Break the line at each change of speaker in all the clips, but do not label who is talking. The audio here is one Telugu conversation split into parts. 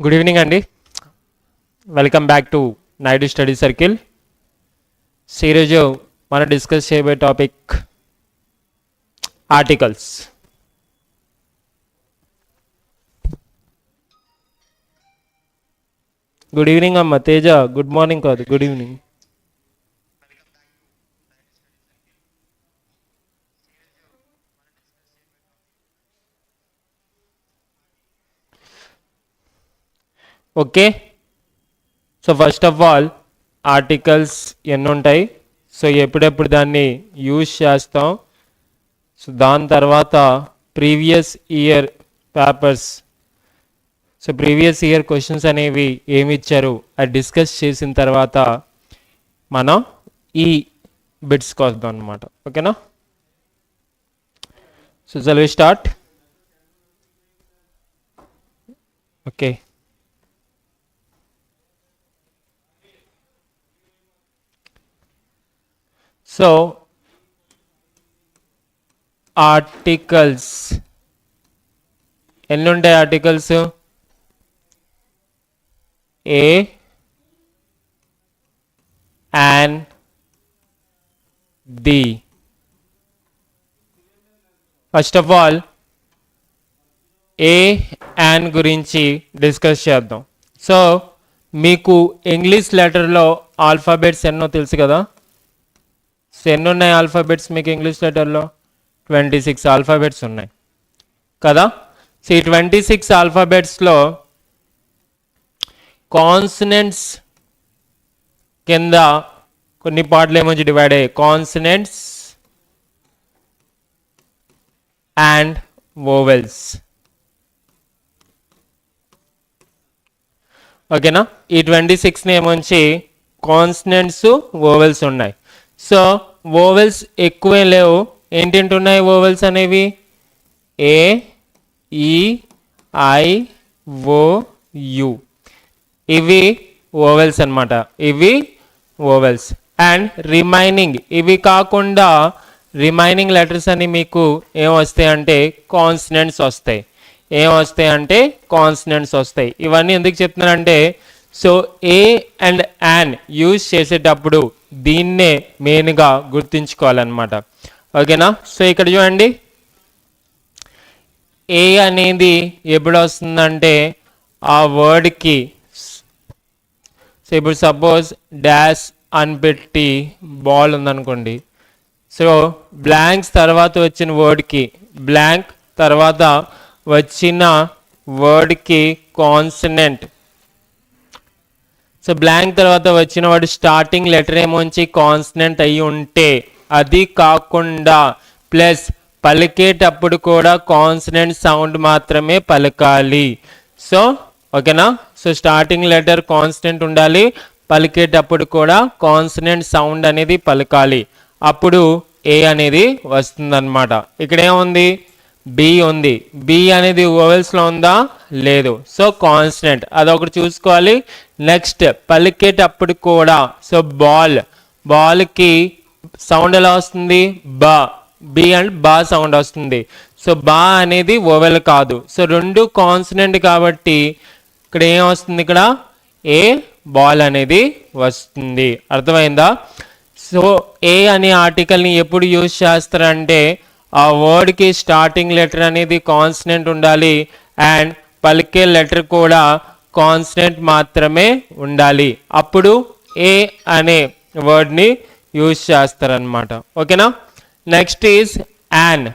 గుడ్ ఈవినింగ్ అండి welcome back to Naidu study circle సీరోజు ఈరోజు మనం డిస్కస్ చేయబోయే టాపిక్ ఆర్టికల్స్ గుడ్ ఈవినింగ్ అమ్మ తేజ గుడ్ మార్నింగ్ కాదు good evening okay? So first of all articles ఎన్ని ఉంటాయి సో ఎప్పుడెప్పుడు దాన్ని యూజ్ చేస్తాం. సో దాని తర్వాత previous year papers so previous year questions అనేవి ఏమి ఇచ్చారు? అది డిస్కస్ చేసిన తర్వాత మనం ఈ బిట్స్కి వద్దాం అనమాట ఓకేనా? So shall we start okay. So articles ఎన్ని ఉంటాయి articles A and the first of all A and గురించి డిస్కస్ చేద్దాం. సో మీకు ఇంగ్లీష్ లెటర్లో ఆల్ఫాబెట్స్ ఎన్నో తెలుసు కదా? సో ఎన్ని ఉన్నాయి ఆల్ఫాబెట్స్ మీకు ఇంగ్లీష్ లెటర్లో ట్వంటీ సిక్స్ ఆల్ఫాబెట్స్ ఉన్నాయి. కదా? సో ఈ ట్వంటీ సిక్స్ ఆల్ఫాబెట్స్లో కాన్సనెంట్స్ కింద కొన్ని పార్ట్లు ఏమొచ్చి డివైడ్ అయ్యాయి. కాన్సనెంట్స్ అండ్ వోవెల్స్ ఓకేనా ఈ ట్వంటీ సిక్స్ని ఏమొచ్చి కాన్సనెంట్స్ ఓవెల్స్ ఉన్నాయి. సో ఓవెల్స్ ఎక్కువే లేవు. ఏంటంటే ఉన్నాయి ఓవెల్స్ అనేవి? A E I O U ఇవి ఓవెల్స్ అన్నమాట. ఇవి ఓవెల్స్ అండ్ రిమైనింగ్ ఇవి కాకుండా రిమైనింగ్ లెటర్స్ అని మీకు ఏం వస్తాయి అంటే కాన్స్నెంట్స్ వస్తాయి. ఏం వస్తాయి అంటే కాన్సినెంట్స్ వస్తాయి. ఇవన్నీ ఎందుకు చెప్తున్నానంటే so A and an use చేసేటప్పుడు దీన్నే మెయిన్గా గుర్తుంచుకోవాలన్నమాట. ఓకేనా? సో ఇక్కడ చూడండి. ఏ అనేది ఎప్పుడు వస్తుందంటే ఆ వర్డ్కి సో ఇప్పుడు సపోజ్ డాష్ అని పెట్టి బాల్ ఉందనుకోండి. సో బ్లాంక్స్ తర్వాత వచ్చిన వర్డ్కి బ్లాంక్ తర్వాత వచ్చిన వర్డ్కి కాన్సనెంట్ సో బ్లాంక్ తర్వాత వచ్చిన వాడు స్టార్టింగ్ లెటర్ ఏమోంచి కాన్స్టెంట్ అయి ఉంటే అది కాకుండా ప్లస్ పలికేటప్పుడు కూడా కాన్సనెంట్ సౌండ్ మాత్రమే పలకాలి. సో ఓకేనా సో స్టార్టింగ్ లెటర్ కాన్స్టెంట్ ఉండాలి పలికేటప్పుడు కూడా కాన్సనెంట్ సౌండ్ అనేది పలకాలి. అప్పుడు ఏ అనేది వస్తుందన్నమాట. ఇక్కడ ఏముంది? బి ఉంది. బి అనేది ఓవెల్స్లో ఉందా? లేదు. సో కాన్స్టెంట్ అదొకటి చూసుకోవాలి. నెక్స్ట్ పలికేటప్పుడు కూడా. సో బాల్ బాల్కి సౌండ్ ఎలా వస్తుంది? బా. బి అండ్ బా సౌండ్ వస్తుంది. సో బా అనేది ఓవెల్ కాదు. సో రెండు కాన్స్టెంట్ కాబట్టి ఇక్కడ ఏం వస్తుంది ఇక్కడ? ఏ బాల్ అనేది వస్తుంది. అర్థమైందా? సో ఏ అనే ఆర్టికల్ని ఎప్పుడు యూజ్ చేస్తారంటే ఆ వర్డ్కి స్టార్టింగ్ లెటర్ అనేది కాన్స్టెంట్ ఉండాలి. అండ్ పలికే లెటర్ కూడా కాన్స్టెంట్ మాత్రమే ఉండాలి. అప్పుడు ఏ అనే వర్డ్ని యూజ్ చేస్తారనమాట ఓకేనా? నెక్స్ట్ ఈజ్ యాన్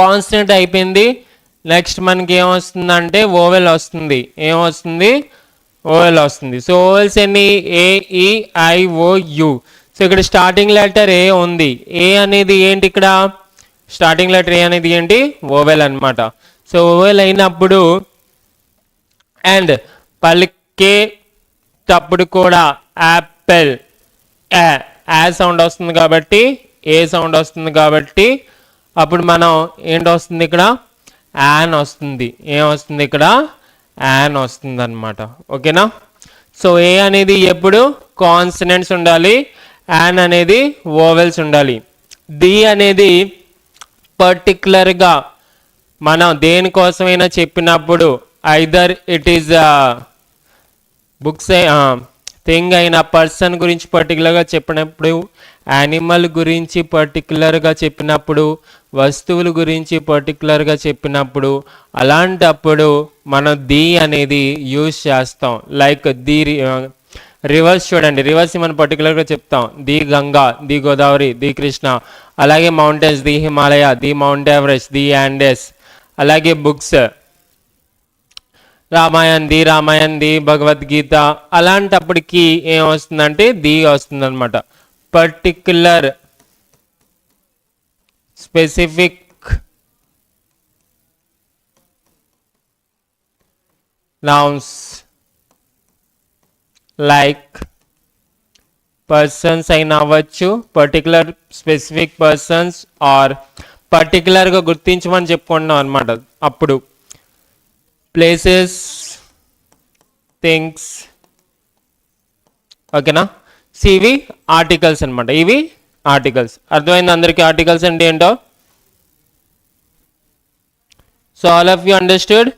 కాన్స్టెంట్ అయిపోయింది. నెక్స్ట్ మనకి ఏమొస్తుందంటే ఓవెల్ వస్తుంది. ఏమొస్తుంది ఓవెల్ వస్తుంది. సో ఓవెల్స్ ఎన్ని? ఏ సో ఇక్కడ స్టార్టింగ్ లెటర్ ఏ ఉంది? ఏ అనేది ఏంటి ఇక్కడ? స్టార్టింగ్ లెటర్ ఏ అనేది ఏంటి? ఓవెల్ అనమాట సో ఓవెల్ అయినప్పుడు అండ్ పలికేటప్పుడు కూడా యాపిల్ యా సౌండ్ వస్తుంది కాబట్టి ఏ సౌండ్ వస్తుంది కాబట్టి అప్పుడు మనం ఏంటి వస్తుంది ఇక్కడ? యాన్ వస్తుంది. ఏం వస్తుంది ఇక్కడ? యాన్ వస్తుంది అనమాట ఓకేనా? సో ఏ అనేది ఎప్పుడు? కాన్సనెంట్స్ ఉండాలి. యాన్ అనేది ఓవెల్స్ ఉండాలి. ది అనేది పర్టికులర్గా మనం దేనికోసమైనా చెప్పినప్పుడు either it is books thing అయిన పర్సన్ గురించి పర్టికులర్గా చెప్పినప్పుడు యానిమల్ గురించి పర్టికులర్గా చెప్పినప్పుడు వస్తువుల గురించి పర్టికులర్గా చెప్పినప్పుడు అలాంటప్పుడు మనం ది అనేది యూజ్ చేస్తాం. లైక్ ది uh, రివర్స్ చూడండి. రివర్స్ మనం పర్టికులర్గా చెప్తాం. The Ganga the Godavari the Krishna. అలాగే mountains the Himalaya the mount Everest the Andes అలాగే బుక్స్. రామాయణది ది ది భగవద్గీత అలాంటప్పటికి ఏం వస్తుందంటే ది వస్తుందన్నమాట. Particular specific nouns like persons అయినా అవ్వచ్చు. పర్టికులర్ స్పెసిఫిక్ పర్సన్స్ ఆర్ పర్టికులర్గా గుర్తించమని చెప్పుకున్నాం అనమాట అప్పుడు ప్లేసెస్ థింగ్స్ ఓకేనా సివి ఆర్టికల్స్ అనమాట ఇవి ఆర్టికల్స్ అర్థమైంది అందరికీ ఆర్టికల్స్ అంటే ఏంటో? So all of you understood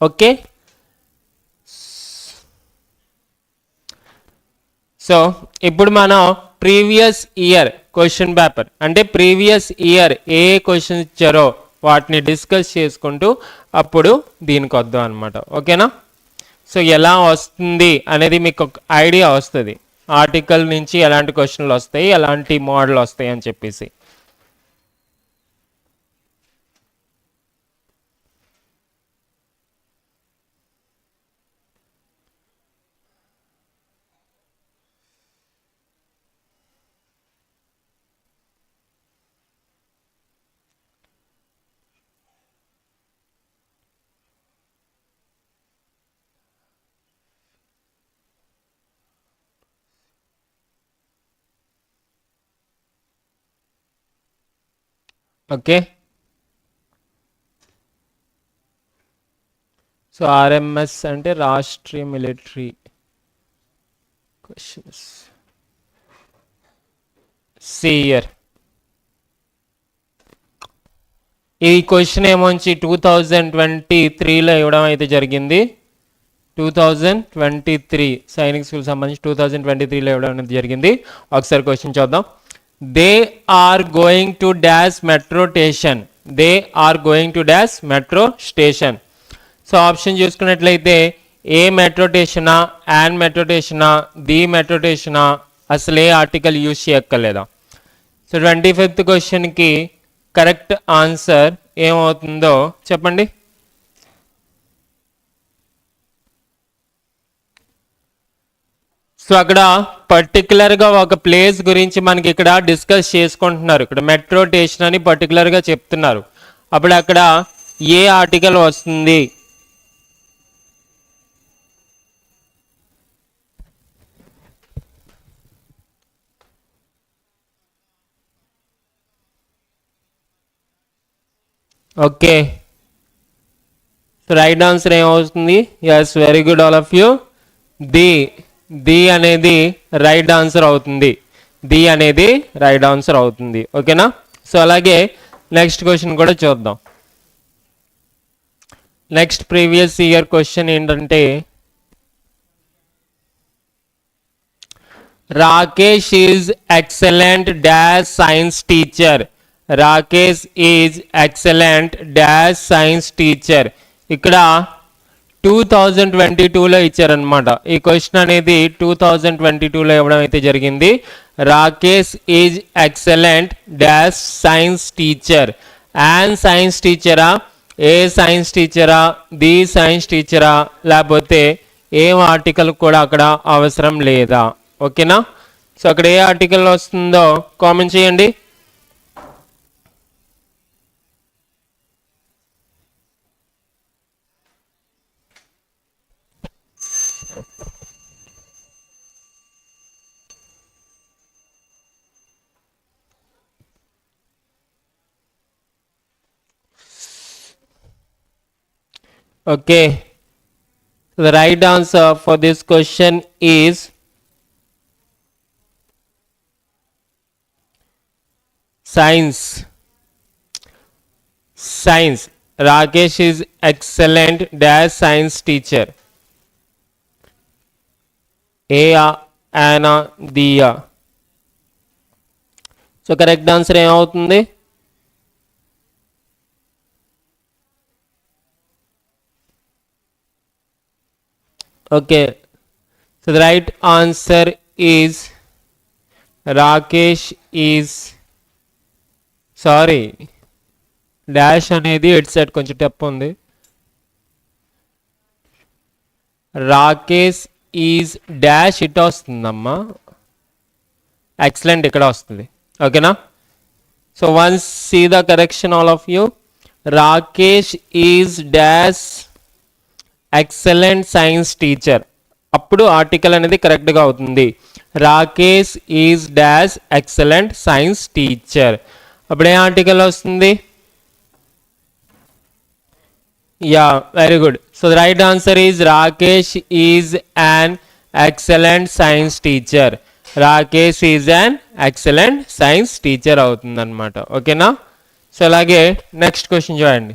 okay so ఇప్పుడు మనం ప్రీవియస్ ఇయర్ క్వశ్చన్ పేపర్. అంటే ప్రీవియస్ ఇయర్ ఏ క్వశ్చన్ ఇచ్చారో వాటిని డిస్కస్ చేసుకుంటూ అప్పుడు దీనికి వద్దాం అనమాట ఓకేనా? సో ఎలా వస్తుంది అనేది మీకు ఒక ఐడియా వస్తుంది. ఆర్టికల్ నుంచి ఎలాంటి క్వశ్చన్లు వస్తాయి ఎలాంటి మోడల్ వస్తాయి అని చెప్పేసి. ఓకే. సో ఆర్ఎంఎస్ అంటే రాష్ట్రీయ మిలిటరీ క్వశ్చన్స్. సియర్ ఈ క్వశ్చన్ ఏమొంచి టూ థౌజండ్ ట్వంటీ త్రీలో ఇవ్వడం అయితే జరిగింది. Two thousand twenty three Sainik school సంబంధించి టూ థౌజండ్ ట్వంటీ త్రీలో ఇవ్వడం అనేది జరిగింది. ఒకసారి క్వశ్చన్ చూద్దాం. They are going to dash metro station they are going to dash metro station so option చూసుకున్నట్లయితే ఏ మెట్రో స్టేషనా యాన్ మెట్రో స్టేషనా ది మెట్రో స్టేషనా అసలు ఏ ఆర్టికల్ యూజ్ చేయక్కర్లేదా? సో ట్వంటీ ఫిఫ్త్ క్వశ్చన్కి కరెక్ట్ ఆన్సర్ ఏమవుతుందో చెప్పండి. సో అక్కడ పర్టికులర్గా ఒక ప్లేస్ గురించి మనకి ఇక్కడ డిస్కస్ చేసుకుంటున్నారు. ఇక్కడ మెట్రో స్టేషన్ అని పర్టికులర్గా చెప్తున్నారు. అప్పుడు అక్కడ ఏ ఆర్టికల్ వస్తుంది? ఓకే. రైట్ ఆన్సర్ ఏమవుతుంది? Yes very good all of you the the అనేది రైట్ ఆన్సర్ అవుతుంది. ది అనేది రైట్ ఆన్సర్ అవుతుంది. ఓకేనా? సో అలాగే నెక్స్ట్ క్వశ్చన్ కూడా చూద్దాం. నెక్స్ట్ ప్రీవియస్ ఇయర్ క్వశ్చన్ ఏంటంటే Rakesh is excellent dash science teacher. Rakesh is excellent dash science teacher. ఇక్కడ టూ థౌజండ్ ట్వంటీ టూలో ఇచ్చారనమాట ఈ క్వశ్చన్ అనేది టూ థౌజండ్ ట్వంటీ టూలో ఇవ్వడం అయితే జరిగింది. Rakesh is excellent dash science teacher and science టీచరా A science టీచరా ది సైన్స్ టీచరా లేకపోతే ఏం ఆర్టికల్ కూడా అక్కడ అవసరం లేదా? ఓకేనా సో అక్కడ ఏ ఆర్టికల్ వస్తుందో కామెంట్ చేయండి. Okay. The right answer for this question is science. Science. Rakesh is excellent dash science teacher A Yana దియా సో కరెక్ట్ ఆన్సర్ ఏమవుతుంది okay so the right answer is Rakesh is sorry dash అనేది హెడ్ సెట్ కొంచెం టెప్ ఉంది. రాకేష్ ఈజ్ డాష్ ఇట్ వస్తుందమ్మా. ఎక్సలెంట్ ఇక్కడ వస్తుంది. ఓకేనా so once see the correction all of you Rakesh is dash excellent science teacher అప్పుడు ఆర్టికల్ అనేది కరెక్ట్గా అవుతుంది. Rakesh is dash excellent science teacher అప్పుడు ఏ ఆర్టికల్ వస్తుంది? Yeah very good so right answer is Rakesh is an excellent science teacher Rakesh is an excellent science teacher అవుతుంది అనమాట ఓకేనా సో అలాగే నెక్స్ట్ క్వశ్చన్ చూడండి.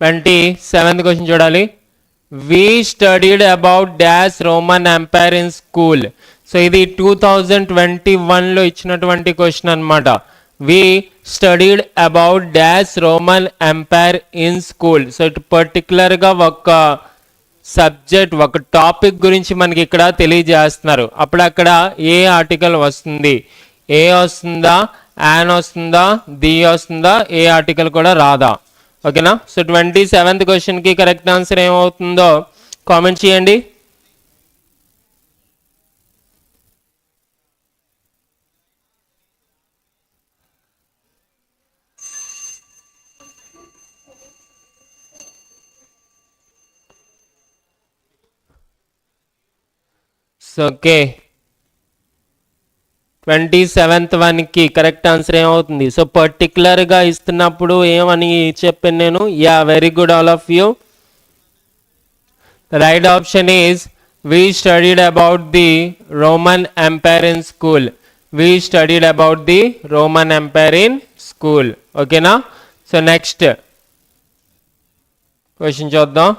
ట్వంటీ సెవెంత్ క్వశ్చన్ చూడాలి. We studied about dash Roman empire in school so ఇది టూ థౌజండ్ ట్వంటీ వన్లో ఇచ్చినటువంటి క్వశ్చన్ అనమాట we studied about dash Roman empire in school so ఇటు పర్టికులర్గా ఒక సబ్జెక్ట్ ఒక టాపిక్ గురించి మనకి ఇక్కడ తెలియజేస్తున్నారు. అప్పుడు అక్కడ ఏ ఆర్టికల్ వస్తుంది? ఏ వస్తుందా? యాన్ వస్తుందా? ది వస్తుందా? ఏ ఆర్టికల్ కూడా రాదా? ఓకేనా? సో ట్వంటీ సెవెంత్ క్వశ్చన్కి కరెక్ట్ ఆన్సర్ ఏమవుతుందో కామెంట్ చేయండి. సో ఓకే ట్వంటీ సెవెంత్ వన్కి కరెక్ట్ ఆన్సర్ ఏమవుతుంది? సో పర్టికులర్గా ఇస్తున్నప్పుడు ఏమని చెప్పాను నేను? Yeah very good all of you. Right option is we studied about the Roman empire in school we studied about the Roman empire in school ఓకేనా సో నెక్స్ట్ క్వశ్చన్ చూద్దాం.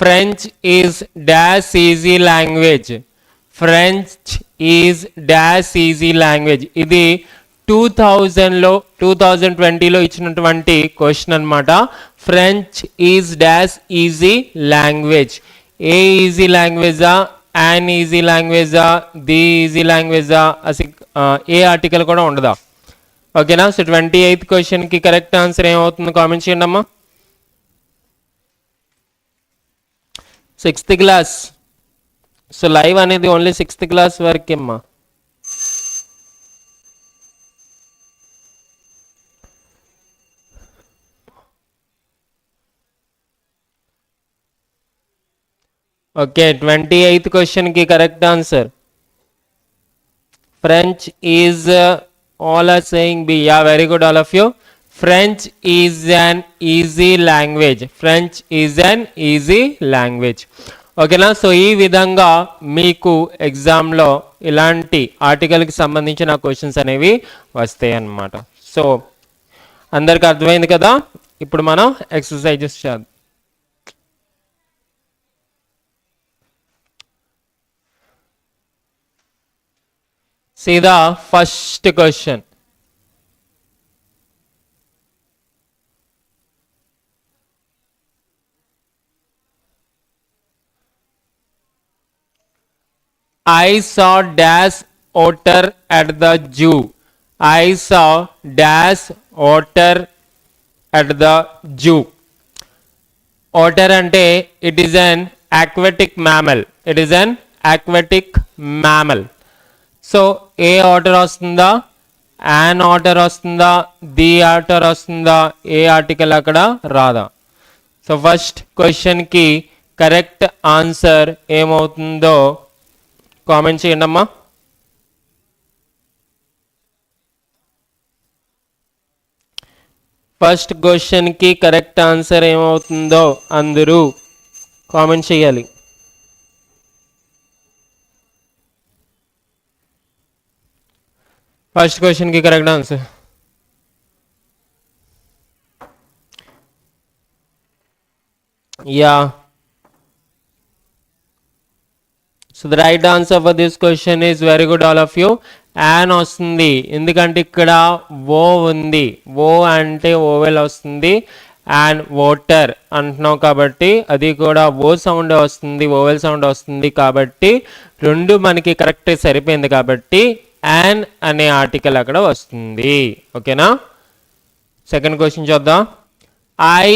French is dash easy language. French is dash easy language ఇది టూ థౌజండ్లో టూ థౌజండ్ ట్వంటీలో ఇచ్చినటువంటి క్వశ్చన్ అనమాట French is dash easy language a easy లాంగ్వేజా an easy లాంగ్వేజా ది ఈజీ లాంగ్వేజా అసి ఏ ఆర్టికల్ కూడా ఉండదా? ఓకేనా సో ట్వంటీ ఎయిత్ క్వశ్చన్కి కరెక్ట్ ఆన్సర్ ఏమవుతుందో? కామెంట్ చేయండి అమ్మా. సిక్స్త్ క్లాస్ సో లైవ్ అనేది ఓన్లీ సిక్స్త్ క్లాస్ వరకే అమ్మా ఓకే ట్వంటీ ఎయిత్ క్వశ్చన్కి correct answer French is all are saying B yeah very good all of you French is an easy language French is an easy language ఓకేనా? సో ఈ విధంగా మీకు ఎగ్జామ్లో ఇలాంటి ఆర్టికల్కి సంబంధించిన క్వశ్చన్స్ అనేవి వస్తాయి అన్నమాట. సో అందరికి అర్థమైంది కదా? ఇప్పుడు మనం ఎక్సర్సైజెస్ చేద్దాం. సీదా first question I saw dash otter at the zoo. I saw dash otter at the zoo. Otter అంటే it is an aquatic mammal. It is an aquatic mammal. So a order వస్తుందా యాన్ ఆర్డర్ వస్తుందా ది ఆర్డర్ వస్తుందా ఏ ఆర్టికల్ అక్కడ రాదా సో ఫస్ట్ క్వశ్చన్కి కరెక్ట్ ఆన్సర్ ఏమవుతుందో కామెంట్ చేయండి అమ్మా. ఫస్ట్ క్వశ్చన్కి కరెక్ట్ ఆన్సర్ ఏమవుతుందో అందరూ కామెంట్ చేయాలి. ఫస్ట్ క్వశ్చన్కి correct answer yeah so the right answer for this question is very good all of you an వస్తుంది. ఎందుకంటే ఇక్కడ ఓ ఉంది. ఓ అంటే ఓవెల్ వస్తుంది. అండ్ వాటర్ అంటున్నావు కాబట్టి అది కూడా ఓ సౌండ్ వస్తుంది ఓవెల్ సౌండ్ వస్తుంది కాబట్టి రెండు మనకి కరెక్ట్ సరిపోయింది కాబట్టి యాన్ అనే ఆర్టికల్ అక్కడ వస్తుంది. ఓకేనా సెకండ్ క్వశ్చన్ చూద్దాం. I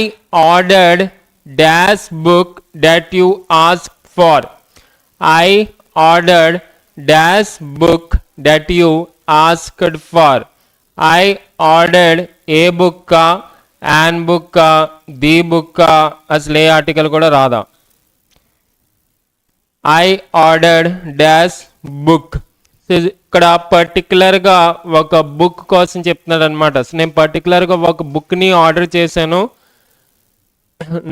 ordered dash book that you ask for I ordered dash book that you asked for I ordered a book, an book, the book అసలు ఏ ఆర్టికల్ కూడా రాదా ఐ ఆర్డర్డ్ డాష్ బుక్ ఇక్కడ పర్టికులర్గా ఒక బుక్ కోసం చెప్తున్నాడు అనమాట నేను పర్టికులర్గా ఒక బుక్ని ఆర్డర్ చేశాను.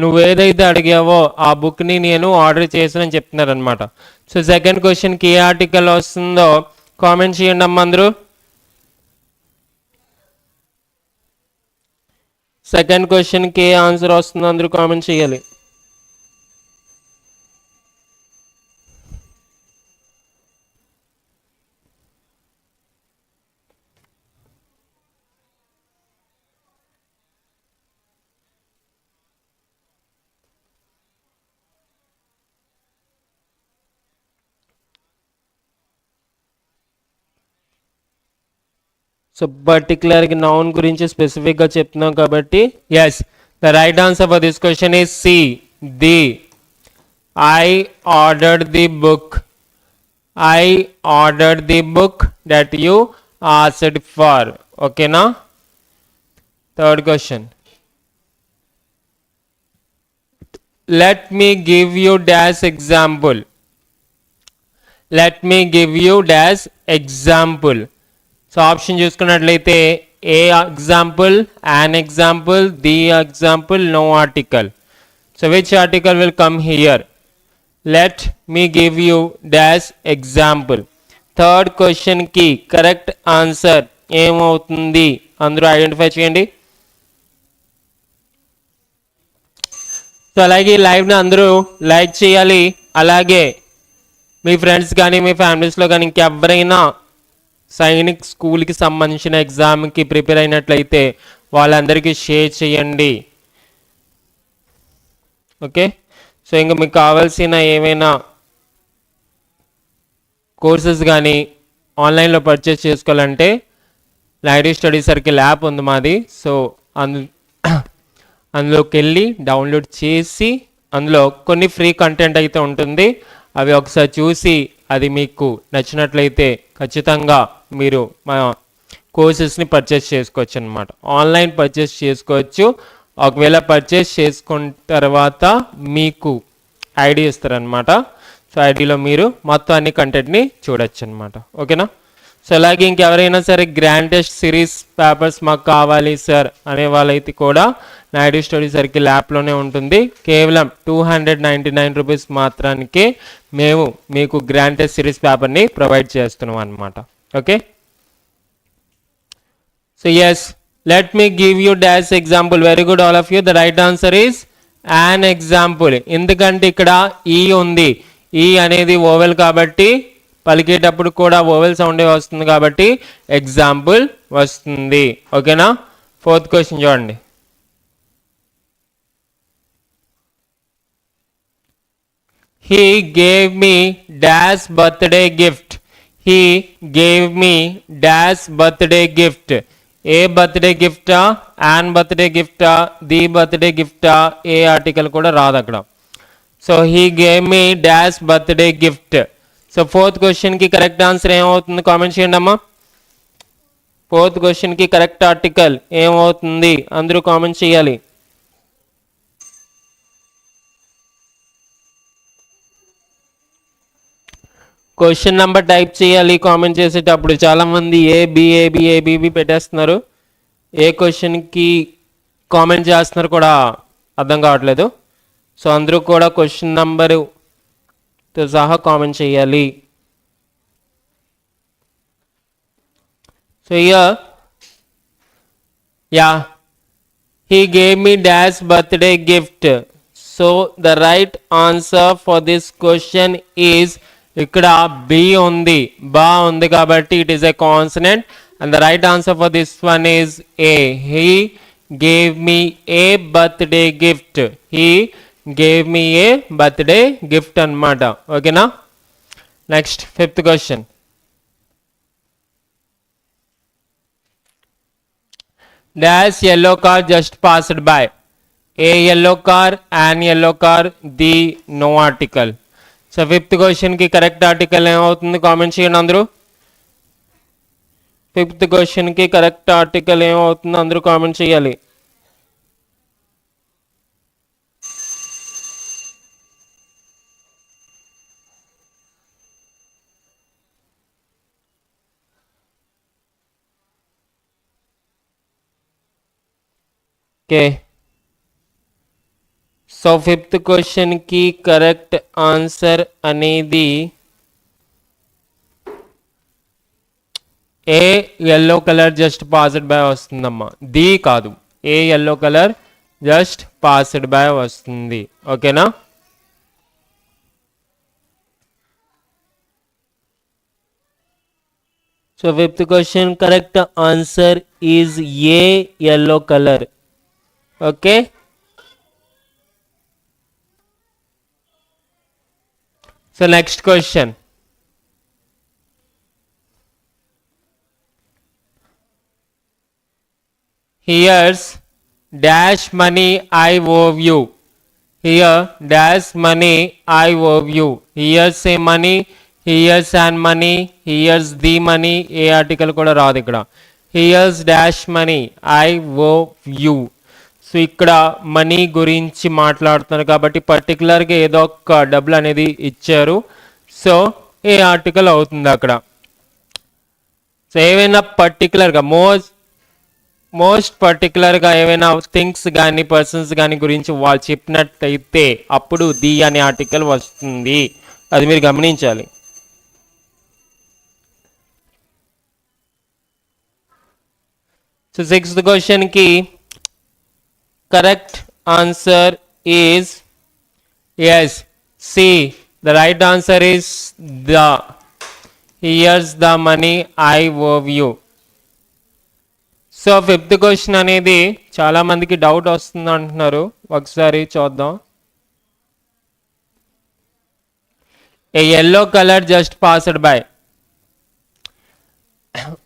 నువ్వేదైతే అడిగావో ఆ బుక్ని నేను ఆర్డర్ చేశానని చెప్తున్నారనమాట సో సెకండ్ క్వశ్చన్కి ఏ ఆర్టికల్ వస్తుందో కామెంట్ చేయండి అమ్మ అందరూ. సెకండ్ క్వశ్చన్కి ఏ ఆన్సర్ వస్తుందో అందరూ కామెంట్ చేయాలి. సో పర్టికులర్గా నౌన్ గురించి స్పెసిఫిక్గా చెప్తున్నాం కాబట్టి yes the right answer for this question is C the I ordered the book I ordered the book that you asked for ఓకేనా third question let me give you dash example let me give you dash example so option చూసుకున్నట్లయితే a example an example the example no article so which article will come here let me give you dash example third క్వశ్చన్కి కరెక్ట్ ఆన్సర్ ఏమవుతుంది? అందరూ ఐడెంటిఫై చేయండి. సో అలాగే ఈ లైవ్ని అందరూ లైక్ చేయాలి. అలాగే మీ ఫ్రెండ్స్ కానీ మీ ఫ్యామిలీస్లో కానీ ఇంకెవరైనా సైనిక్ స్కూల్కి సంబంధించిన ఎగ్జామ్కి ప్రిపేర్ అయినట్లయితే వాళ్ళందరికీ షేర్ చేయండి. ఓకే? సో ఇంకా మీకు కావాల్సిన ఏమైనా కోర్సెస్ కానీ ఆన్లైన్లో పర్చేస్ చేసుకోవాలంటే లైడీ స్టడీ సర్కిల్ యాప్ ఉంది మాది. సో అందు అందులోకి వెళ్ళి డౌన్లోడ్ చేసి అందులో కొన్ని ఫ్రీ కంటెంట్ అయితే ఉంటుంది. అవి ఒకసారి చూసి అది మీకు నచ్చినట్లయితే ఖచ్చితంగా మీరు మా కోర్సెస్ని పర్చేస్ చేసుకోవచ్చు అనమాట ఆన్లైన్ పర్చేస్ చేసుకోవచ్చు. ఒకవేళ పర్చేస్ చేసుకున్న తర్వాత మీకు ఐడి ఇస్తారనమాట సో ఐడిలో మీరు మొత్తం అన్ని కంటెంట్ని చూడొచ్చు అనమాట ఓకేనా? సో అలాగే ఇంకెవరైనా సరే గ్రాండెస్ట్ సిరీస్ పేపర్స్ మాకు కావాలి సార్ అనే వాళ్ళైతే కూడా నాయుడు స్టడీ సర్కిల్ యాప్లోనే ఉంటుంది. కేవలం two hundred ninety nine rupees మాత్రానికే మేము మీకు గ్రాండెస్ట్ సిరీస్ పేపర్ని ప్రొవైడ్ చేస్తున్నాం అనమాట okay so yes let me give you dash example very good all of you. The right answer is an example ఎందుకంటే ఇక్కడ ఈ ఉంది. ఈ అనేది ఓవెల్ కాబట్టి పలికేటప్పుడు కూడా ఓవెల్ సౌండే వస్తుంది కాబట్టి ఎగ్జాంపుల్ వస్తుంది. ఓకేనా ఫోర్త్ క్వశ్చన్ చూడండి. He gave me dash birthday gift he gave me dash birthday gift a birthday గిఫ్టా an birthday గిఫ్టా ది బర్త్డే గిఫ్టా ఏ ఆర్టికల్ కూడా రాదు అక్కడ. So he gave me dash birthday gift so fourth క్వశ్చన్కి కరెక్ట్ ఆన్సర్ ఏమవుతుంది? కామెంట్ చేయండి అమ్మా. ఫోర్త్ క్వశ్చన్కి కరెక్ట్ ఆర్టికల్ ఏమవుతుంది? అందరూ కామెంట్ చేయాలి. క్వశ్చన్ నెంబర్ టైప్ చేయాలి కామెంట్ చేసేటప్పుడు చాలామంది ఏ బిఏబి ఏ ఏ పెట్టేస్తున్నారు. ఏ క్వశ్చన్కి కామెంట్ చేస్తున్నారు కూడా అర్థం కావట్లేదు. సో అందరూ కూడా క్వశ్చన్ నెంబరుతో సహా కామెంట్ చేయాలి. So year yeah he gave me dash birthday gift so the right answer for this question is ఇక్కడ బి ఉంది. బా ఉంది కాబట్టి it is a consonant and the right answer for this one is a he gave me a birthday gift he gave me a birthday gift అన్నమాట. ఓకేనా next fifth question dash yellow car just passed by. A yellow car an yellow car the no article. So fifth క్వశ్చన్కి కరెక్ట్ ఆర్టికల్ ఏమవుతుంది? కామెంట్ చేయండి అందరూ. ఫిఫ్త్ క్వశ్చన్కి కరెక్ట్ ఆర్టికల్ ఏమవుతుంది? అందరూ కామెంట్ చేయాలి. ఓకే సో ఫిఫ్త్ క్వశ్చన్కి కరెక్ట్ ఆన్సర్ అనేది a yellow colour just passed by వస్తుందమ్మా. ది కాదు. A yellow colour just passed by వస్తుంది. ఓకేనా so fifth question correct answer is a yellow colour okay so next question here's dash money I owe you here dash money I owe you here's a money here's and money here's the money a article కూడా రాదు ఇక్కడ here's dash money I owe you So ఇక్కడ మనీ గురించి మాట్లాడుతున్నారు కాబట్టి పర్టికులర్గా ఏదో ఒక డబ్బులు అనేది ఇచ్చారు. సో ఏ ఆర్టికల్ అవుతుంది అక్కడ? సో ఏవైనా పర్టికులర్గా మోస్ట్ మోస్ట్ పర్టికులర్గా ఏవైనా థింగ్స్ కానీ పర్సన్స్ కానీ గురించి వాళ్ళు చెప్పినట్టయితే అప్పుడు ది అనే ఆర్టికల్ వస్తుంది. అది మీరు గమనించాలి. సో సిక్స్త్ క్వశ్చన్కి correct answer is yes. C the right answer is the. Here's the money i owe you. So fifth question అనేది చాలామందికి డౌట్ వస్తుంది అంటున్నారు. ఒకసారి చూద్దాం. A yellow colour just passed by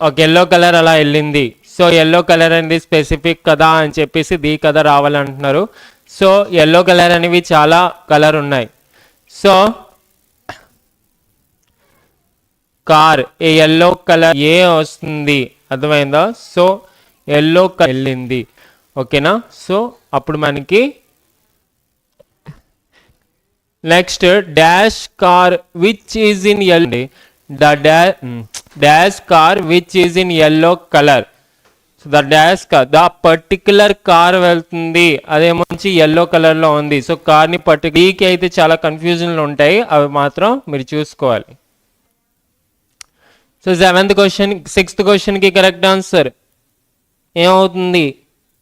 ఒక ఎల్లో కలర్ అలా వెళ్ళింది. సో ఎల్లో కలర్ అనేది స్పెసిఫిక్ కదా అని చెప్పేసి ది కథ రావాలంటున్నారు. సో ఎల్లో కలర్ అనేవి చాలా కలర్ ఉన్నాయి. So car a yellow colour a వస్తుంది? అర్థమైందా? సో ఎల్లో వెళ్ళింది. ఓకేనా? సో అప్పుడు మనకి next dash car which is in yellow the dash car which is in yellow colour so the dash car the particular car వెళ్తుంది. అదేమొచ్చి ఎల్లో కలర్లో ఉంది. సో కార్ని పర్టికులర్కి అయితే చాలా కన్ఫ్యూజన్లు ఉంటాయి. అవి మాత్రం మీరు చూసుకోవాలి. సో సెవెంత్ క్వశ్చన్ సిక్స్త్ క్వశ్చన్కి కరెక్ట్ ఆన్సర్ ఏమవుతుంది?